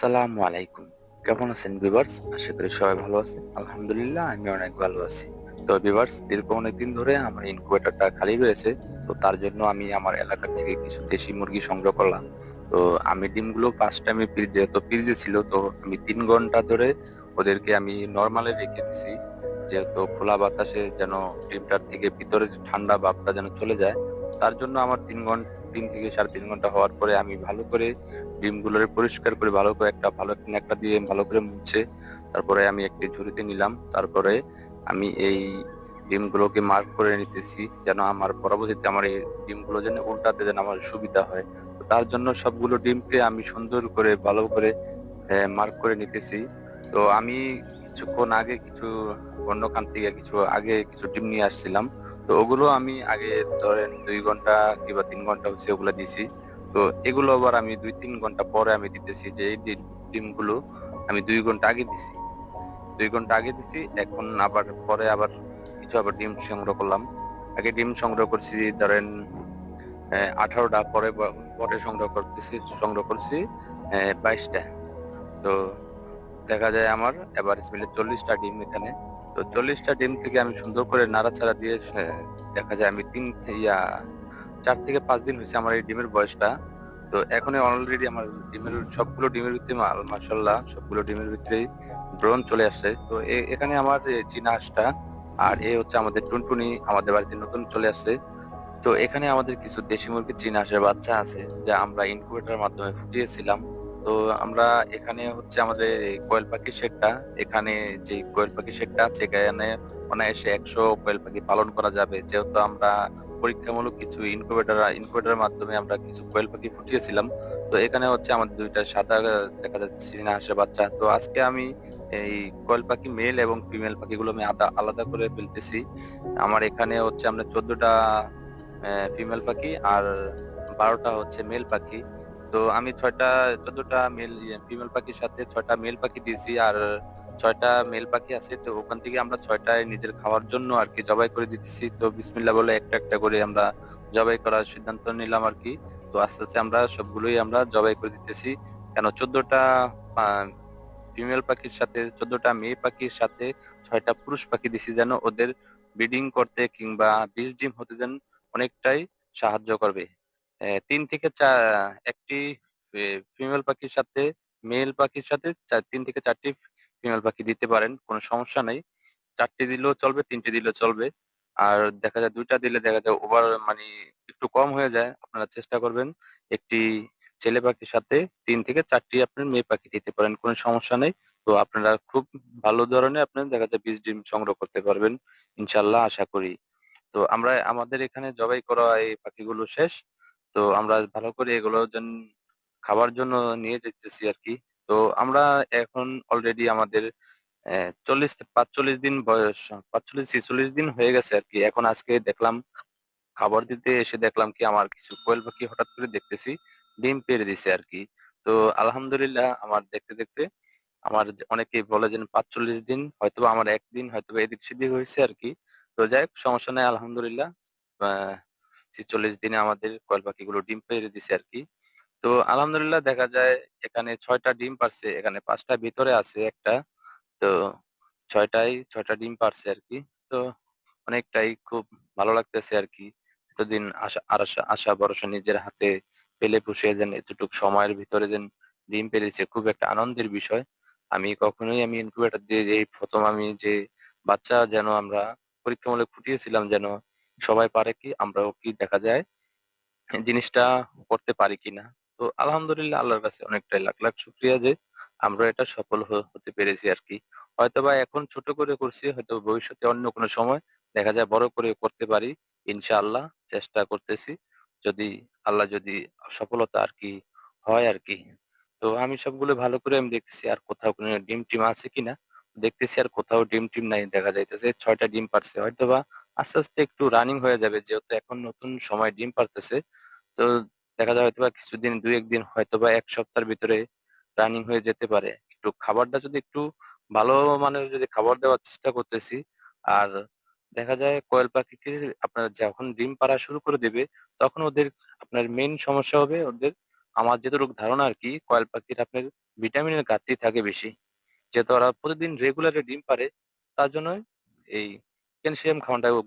আসসালামু আলাইকুম। কেমন আছেন ভিভার্স আশা করি সবাই ভালো আছেন। আলহামদুলিল্লাহ, আমি অনেক ভালো আছি। তো ভিভার্স দীর্ঘ অনেকদিন ধরে আমার ইনকুবেটরটা খালি রয়েছে। তো তার জন্য আমি আমার এলাকা থেকে কিছু দেশি মুরগি সংগ্রহ করলাম। তো আমি ডিমগুলো ফার্স্ট টাইমে যেহেতু ফ্রিজে ছিল, তো আমি তিন ঘণ্টা ধরে ওদেরকে আমি নর্মালে রেখে দিছি। যেহেতু খোলা বাতাসে যেন ডিমটার থেকে ভিতরে ঠান্ডা ভাবটা যেন চলে যায়, তার জন্য আমার তিন ঘণ্টা তিন থেকে সাড়ে তিন ঘণ্টা হওয়ার পরে আমি ভালো করে ডিমগুলোরে পরিষ্কার করে ভালো করে একটা ভালো একটা দিয়ে ভালো করে মুছে তারপরে আমি একটি ঝুড়িতে নিলাম। তারপরে আমি এই ডিমগুলোকে মার্ক করে নিতেছি যেন আমার পরবর্তীতে আমার এই ডিমগুলো যেন উল্টাতে যেন আমার সুবিধা হয়। তো তার জন্য সবগুলো ডিমকে আমি সুন্দর করে ভালো করে মার্ক করে নিতেছি। তো আমি কিছুক্ষণ আগে কিছু অন্য কান থেকে কিছু আগে কিছু ডিম নিয়ে আসছিলাম। তো ওগুলো আমি আগে ধরেন দুই ঘণ্টা কিংবা তিন ঘণ্টা হচ্ছে ওগুলো দিছি। তো এগুলো আবার আমি দুই তিন ঘণ্টা পরে আমি দিতেছি যে এই ডিমগুলো আমি দুই ঘণ্টা আগে দিছি। দুই ঘণ্টা আগে দিছি, এখন আবার পরে আবার কিছু আবার ডিম সংগ্রহ করলাম। আগে ডিম সংগ্রহ করছি ধরেন আঠারোটা পরে পরে সংগ্রহ করতেছি, সংগ্রহ করছি বাইশটা। তো দেখা যায় আমার এবার মিলে চল্লিশটা ডিম এখানে তো চল্লিশটা ডিম থেকে আমি সুন্দর করে নাড়াচাড়া দিয়ে দেখা যায় আমি তিন ইয়া, চার থেকে পাঁচ দিন হয়েছে আমার এই ডিমের বয়সটা। তো এখন অলরেডি আমার ডিমের, সবগুলো ডিমের ভিতরে মাসাল্লাহ সবগুলো ডিমের ভিতরেই ব্রন চলে আসছে। তো এখানে আমার চীনা হাঁসটা, আর এ হচ্ছে আমাদের টুনটুনি, আমাদের বাড়িতে নতুন চলে আসছে। তো এখানে আমাদের কিছু দেশি মুরগি চীনা হাঁসের বাচ্চা আছে, যা আমরা ইনকিউবেটরের মাধ্যমে ফুটিয়েছিলাম। তো আমরা এখানে হচ্ছে আমাদের কোয়েল পাখি শেডটা, এখানে যে কোয়েল পাখি শেডটা আছে, এখানে অনায়াসে একশো কোয়েল পাখি পালন করা যাবে। যেহেতু আমরা পরীক্ষামূলক কিছু ইনকুবেটর ইনকুবেটরের মাধ্যমে আমরা কিছু কোয়েল পাখি ফুটিয়েছিলাম, তো এখানে হচ্ছে আমাদের দুইটা সাদা দেখা যাচ্ছে চীনা হাঁসের বাচ্চা। তো আজকে আমি এই কোয়েল পাখি মেল এবং ফিমেল পাখিগুলো আমি আলাদা আলাদা করে ফেলতেছি। আমার এখানে হচ্ছে আমরা চোদ্দটা ফিমেল পাখি আর বারোটা হচ্ছে মেল পাখি। তো আমি ছয়টা, চোদ্দটা মেল ফিমেল পাখির সাথে ছয়টা মেল পাখি দিয়েছি আর ছয়টা মেল পাখি আছে, তো ওখান থেকে আমরা ছয়টায় নিজের খাওয়ার জন্য আর কি জবাই করে দিতেছি। তো বিসমিল্লা বলে একটা একটা করে আমরা জবাই করার সিদ্ধান্ত নিলাম আর কি। তো আস্তে আস্তে আমরা সবগুলোই আমরা জবাই করে দিতেছি। কেন চোদ্দটা ফিমেল পাখির সাথে, চোদ্দটা মেয়ে পাখির সাথে ছয়টা পুরুষ পাখি দিছি যেন ওদের ব্রিডিং করতে কিংবা বীজ ডিম হতে যেন অনেকটাই সাহায্য করবে। তিন থেকে চার, একটি ফিমেল পাখির সাথে মেল পাখির সাথে তিন থেকে চারটি ফিমেল পাখি দিতে পারেন, কোনো সমস্যা নেই। চারটি দিলেও চলবে, তিনটি দিলেও চলবে। আর দেখা যায় দুইটা দিলে দেখা যায় ওভার মানে একটু কম হয়ে যায়, আপনারা চেষ্টা করবেন একটি ছেলে পাখির সাথে তিন থেকে চারটি আপনার মেয়ে পাখি দিতে পারেন, কোনো সমস্যা নেই। তো আপনারা খুব ভালো ধরনের আপনার দেখা যায় বীজ ডিম সংগ্রহ করতে পারবেন ইনশাল্লাহ আশা করি। তো আমরা, আমাদের এখানে জবাই করা এই পাখিগুলো শেষ। তো আমরা ভালো করে এগুলো যেন খাবার জন্য নিয়ে যেতেছি আর কি। তো আমরা এখন অলরেডি আমাদের চল্লিশ পাঁচচল্লিশ দিন বয়স, পাঁচচল্লিশ ছিচল্লিশ দিন হয়ে গেছে আর কি। এখন আজকে দেখলাম, খাবার দিতে এসে দেখলাম কি আমার কিছু কোয়েল পাখি হঠাৎ করে দেখতেছি, ডিম পেড়ে দিছে আর কি। তো আলহামদুলিল্লাহ আমার দেখতে দেখতে আমার অনেকেই বলে যে পাঁচচল্লিশ দিন হয়তো আমার একদিন হয়তো এদিক সেদিক হয়েছে আর কি। তো যাই হোক, সমস্যা নেই, আলহামদুলিল্লাহ। ছিচল্লিশ দিনে আমাদের কয়েল পাখিগুলো ডিম পেড়ে দিছে আর কি। তো আলহামদুলিল্লাহ দেখা যায় এখানে ছয়টা ডিম পারছে, এখানে পাঁচটা ভিতরে আছে একটা। তো ছয়টাই, ছয়টা ডিম পারছে আর কি। তো অনেকটাই খুব ভালো লাগতেছে আর কি। এতদিন আশা আশা আশা ভরসা নিজের হাতে পেলে পুষে যেন এতটুকু সময়ের ভিতরে যেন ডিম পেরেছে, খুব একটা আনন্দের বিষয়। আমি কখনোই, আমি ইনকিউবেটর দিয়ে এই প্রথম আমি যে বাচ্চা যেন আমরা পরীক্ষামূলক ফুটিয়েছিলাম যেন সবাই পারে কি, আমরাও কি দেখা যায় জিনিসটা করতে পারি কিনা। তো আলহামদুলিল্লাহ আল্লাহর কাছে অনেকটাই লাখ লাখ শুক্রিয়া যে আমরা এটা সফল হতে পেরেছি আর কি। হয়তোবা এখন ছোট করে করছি, হয়তো ভবিষ্যতে অন্য কোনো সময় দেখা যায় বড় করে করতে পারি, ইনশাআল্লাহ চেষ্টা করতেছি। যদি আল্লাহ যদি সফলতা আর কি হয় আর কি। তো আমি সবগুলো ভালো করে আমি দেখতেছি আর কোথাও কোনো ডিম টিম আছে কিনা। দেখতেছি আর কোথাও ডিম টিম নাই, দেখা যাইতেছে ছয়টা ডিম পারছে। হয়তোবা আস্তে আস্তে একটু রানিং হয়ে যাবে, যেহেতু এখন নতুন সময় ডিম পারতেছে তো দেখা যায় হয়তোবা কিছুদিন দুই একদিন হয়তোবা এক সপ্তাহের ভিতরে রানিং হয়ে যেতে পারে একটু খাবারটা যদি একটু ভালো মানের যদি খাবার দেওয়ার চেষ্টা করতেছি, আর দেখা যায় কোয়েল পাখিকে আপনার যখন ডিম পাড়া শুরু করে দেবে, তখন ওদের আপনার মেইন সমস্যা হবে ওদের, আমার যতটুকু ধারণা আর কি, কয়েল পাখির আপনার ভিটামিনের ঘাটতি থাকে বেশি। যেহেতু ওরা প্রতিদিন রেগুলারে ডিম পারে তার জন্য এই potassium compound